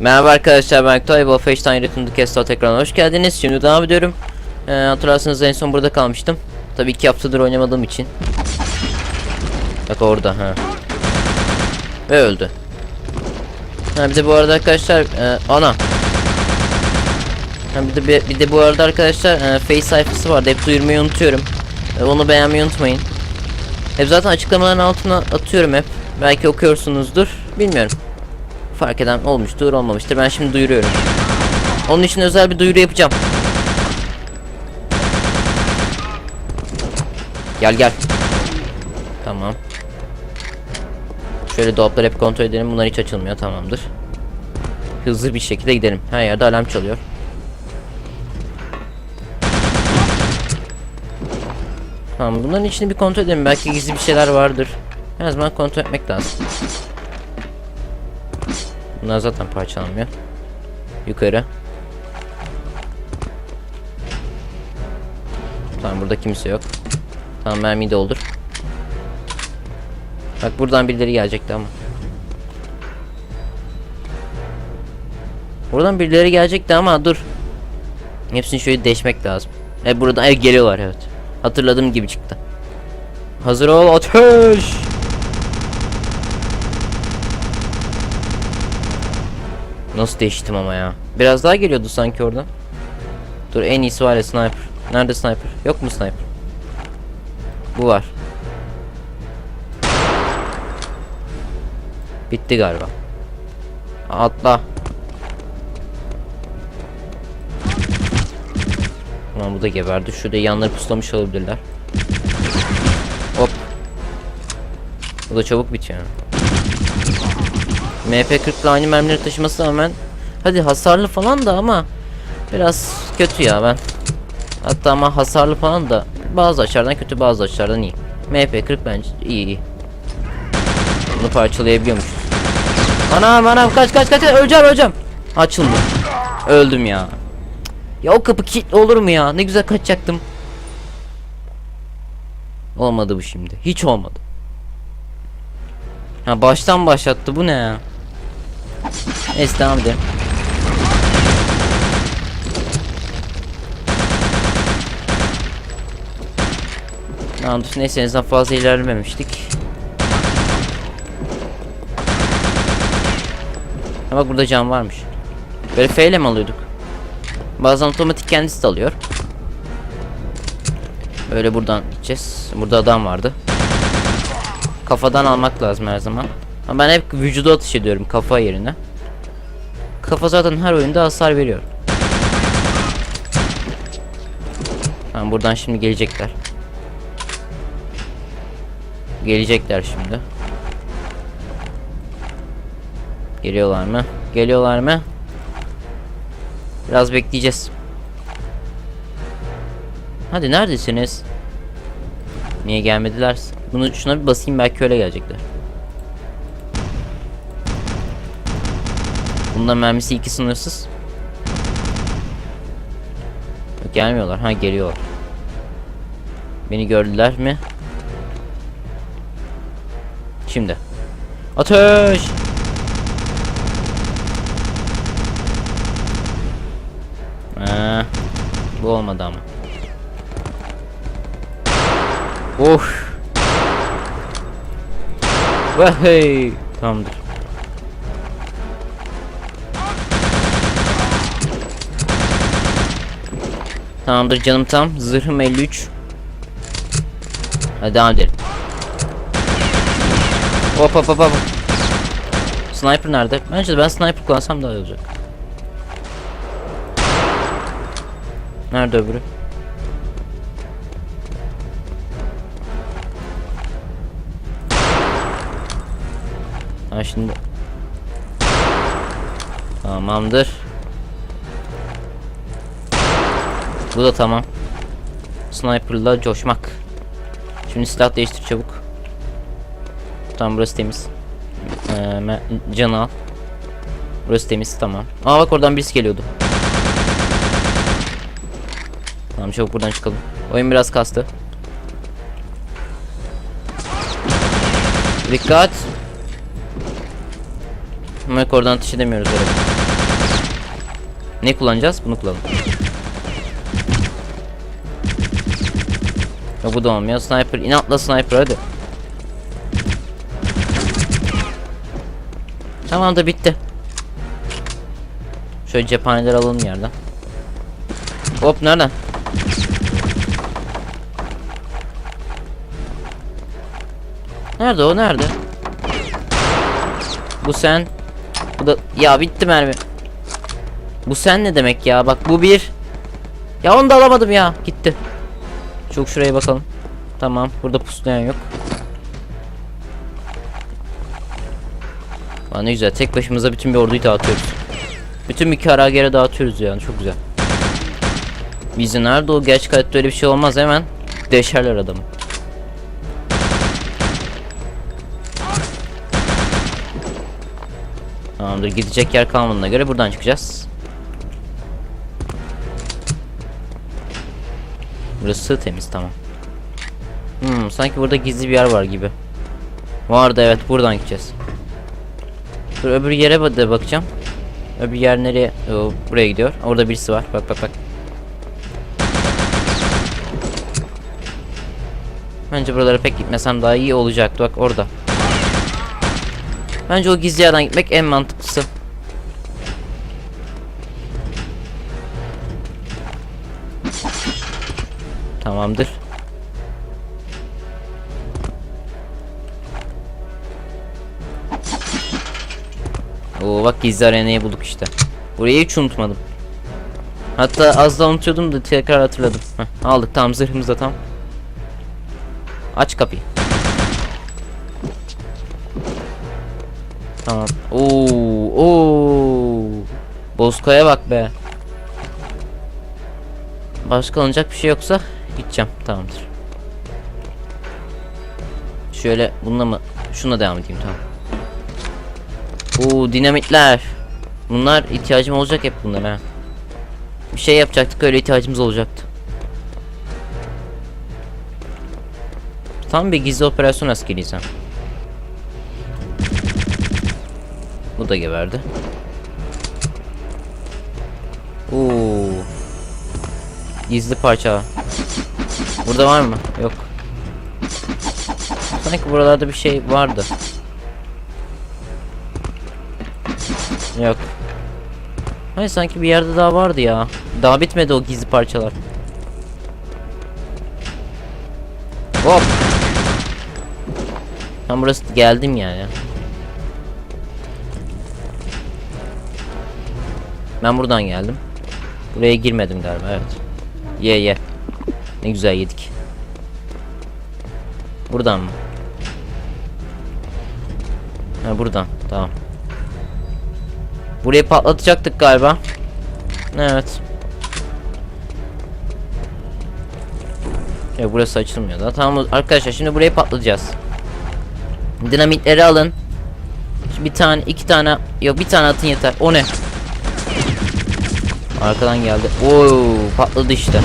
Merhaba arkadaşlar ben Toy Wolfenstein Return Castle tekrardan hoş geldiniz. Şimdi devam ediyorum. Ee, hatırlarsanız en son burada kalmıştım. Tabii iki haftadır oynamadığım için. Bak orada ha. Ve öldü. Ha bir de bu arada arkadaşlar e, ana. Ha bir de bir, bir de bu arada arkadaşlar e, face sayfası vardı. Hep duyurmayı unutuyorum. E, onu beğenmeyi unutmayın. Hep zaten açıklamaların altına atıyorum hep. Belki okuyorsunuzdur. Bilmiyorum fark eden olmuştur olmamıştır. Ben şimdi duyuruyorum. Onun için özel bir duyuru yapacağım. Gel gel. Tamam. Şöyle dolapları hep kontrol edelim. Bunlar hiç açılmıyor. Tamamdır. Hızlı bir şekilde gidelim. Her yerde alarm çalıyor. Tamam bunların içini bir kontrol edelim. Belki gizli bir şeyler vardır. Her zaman kontrol etmek lazım. Bunlar zaten parçalanmıyor. Yukarı. Tamam burada kimse yok. Tamam mermiyi doldur. Bak buradan birileri gelecekti ama. Buradan birileri gelecekti ama dur. Hepsini şöyle deşmek lazım. E buradan e, geliyorlar evet. Hatırladığım gibi çıktı. Hazır ol ateş. Nasıl değiştim ama ya. Biraz daha geliyordu sanki oradan. Dur en iyisi var ya sniper. Nerede sniper? Yok mu sniper? Bu var. Bitti galiba. Atla. Tamam bu da geberdi. Şurada yanları puslamış olabilirler. Hop. Bu da çabuk bitiyor. MP40 ile aynı mermileri taşıması rağmen hadi hasarlı falan da ama biraz kötü ya ben. Hatta ama hasarlı falan da bazı açılardan kötü bazı açılardan iyi. MP40 bence iyi iyi. Bunu parçalayabiliyormuşuz. Anam anam kaç kaç kaç öleceğim öleceğim. Açıldı. Öldüm ya. Ya o kapı kilitli olur mu ya? Ne güzel kaçacaktım. Olmadı bu şimdi. Hiç olmadı. Ha baştan başlattı bu ne ya? Neyse devam edelim. Dur neyse en fazla ilerlememiştik. Ha bak burada cam varmış. Böyle F ile mi alıyorduk? Bazen otomatik kendisi de alıyor. Böyle buradan gideceğiz. Burada adam vardı. Kafadan almak lazım her zaman. Ama ben hep vücuda atış ediyorum kafa yerine. Kafa zaten her oyunda hasar veriyor. Tamam buradan şimdi gelecekler. Gelecekler şimdi. Geliyorlar mı? Geliyorlar mı? Biraz bekleyeceğiz. Hadi neredesiniz? Niye gelmediler? Bunu şuna bir basayım belki öyle gelecekler. Bunda mermisi iki sınırsız. Gelmiyorlar. Ha geliyorlar. Beni gördüler mi? Şimdi. Ateş! Ee, bu olmadı ama. Of. Vay. Tamamdır. Tamamdır canım tam. Zırhım 53. Hadi devam edelim. Hop hop hop hop. Sniper nerede? Bence ben sniper kullansam daha iyi olacak. Nerede öbürü? Ha şimdi Tamamdır. Bu da tamam. Sniper'la coşmak. Şimdi silah değiştir çabuk. Tamam burası temiz. Ee, canı al. Burası temiz tamam. Aa bak oradan birisi geliyordu. Tamam çabuk buradan çıkalım. Oyun biraz kastı. Dikkat. Bak oradan ateş edemiyoruz öyle. Ne kullanacağız? Bunu kullanalım. Yok bu da olmuyor. Sniper. inatla sniper hadi. Tamam da bitti. Şöyle cephaneler alalım yerden. Hop nereden? Nerede o nerede? Bu sen. Bu da ya bitti mermi. Bu sen ne demek ya? Bak bu bir. Ya onu da alamadım ya. Gitti. Çok şuraya bakalım. Tamam. Burada puslayan yok. Aa, ne güzel. Tek başımıza bütün bir orduyu dağıtıyoruz. Bütün bir karagere dağıtıyoruz yani. Çok güzel. Bizi nerede o? Gerçek hayatta öyle bir şey olmaz hemen. Deşerler adamı. Tamamdır. Gidecek yer kalmadığına göre buradan çıkacağız. Burası temiz tamam. Hmm, sanki burada gizli bir yer var gibi. Vardı evet buradan gideceğiz. Dur öbür yere de bakacağım. Öbür yer nereye? Oo, buraya gidiyor. Orada birisi var. Bak bak bak. Bence buralara pek gitmesem daha iyi olacaktı. Bak orada. Bence o gizli yerden gitmek en mantıklısı. Tamamdır. Oo bak gizli arenayı bulduk işte. Burayı hiç unutmadım. Hatta az da unutuyordum da tekrar hatırladım. Heh, aldık tamam zırhımız da tam. Aç kapıyı. Tamam. Oo, oo. Bozkaya bak be. Başka alınacak bir şey yoksa gideceğim. Tamamdır. Şöyle bununla mı? Şuna devam edeyim tamam. Oo dinamitler. Bunlar ihtiyacım olacak hep bunlara. Bir şey yapacaktık öyle ihtiyacımız olacaktı. Tam bir gizli operasyon askeriyiz. Bu da geberdi. Oo. Gizli parça. Burada var mı? Yok. Sanki buralarda bir şey vardı. Yok. Hayır sanki bir yerde daha vardı ya. Daha bitmedi o gizli parçalar. Hop. Ben burası geldim yani. Ben buradan geldim. Buraya girmedim galiba evet. Ye ye. Ne güzel yedik. Buradan mı? Ha buradan. Tamam. Burayı patlatacaktık galiba. Evet. Ya burası açılmıyor da. Tamam arkadaşlar şimdi burayı patlatacağız. Dinamitleri alın. Bir tane, iki tane, yok bir tane atın yeter. O ne? Arkadan geldi. Oo patladı işte.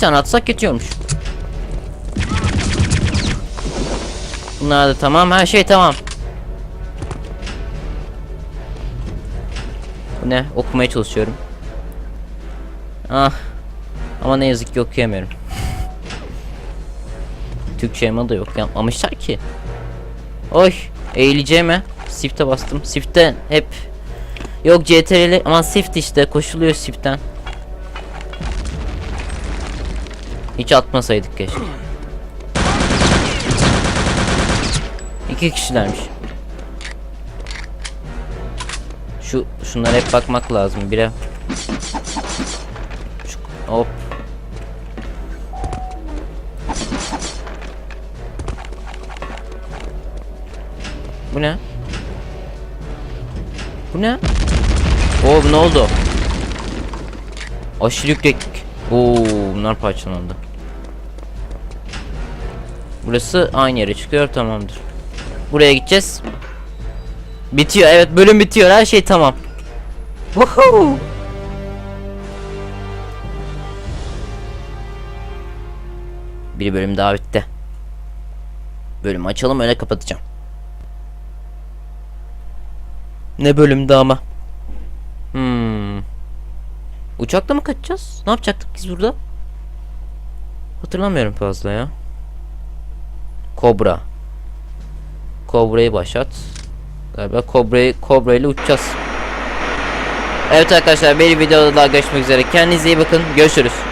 Tane atsak yetiyormuş. Bunlar da tamam. Her şey tamam. Bu ne? Okumaya çalışıyorum. Ah. Ama ne yazık ki okuyamıyorum. Türkçe da yok yapmamışlar ki. Oy eğileceğime Shift'e bastım. Shift'te hep Yok CTRL ama Shift işte koşuluyor Shift'ten. Hiç atmasaydık keşke. İki kişilermiş. Şu şunlara hep bakmak lazım. Bire. Şu, hop. Bu ne? Bu ne? Oo ne oldu? Aşırı yükseklik. Oo bunlar parçalandı. Burası aynı yere çıkıyor tamamdır. Buraya gideceğiz. Bitiyor evet bölüm bitiyor her şey tamam. Woohoo! Bir bölüm daha bitti. Bölümü açalım öyle kapatacağım. Ne bölümde ama. Hmm. Uçakla mı kaçacağız? Ne yapacaktık biz burada? Hatırlamıyorum fazla ya. Kobra. Kobra'yı başlat. Galiba Kobra'yı Kobra ile uçacağız. Evet arkadaşlar bir videoda daha görüşmek üzere. Kendinize iyi bakın. Görüşürüz.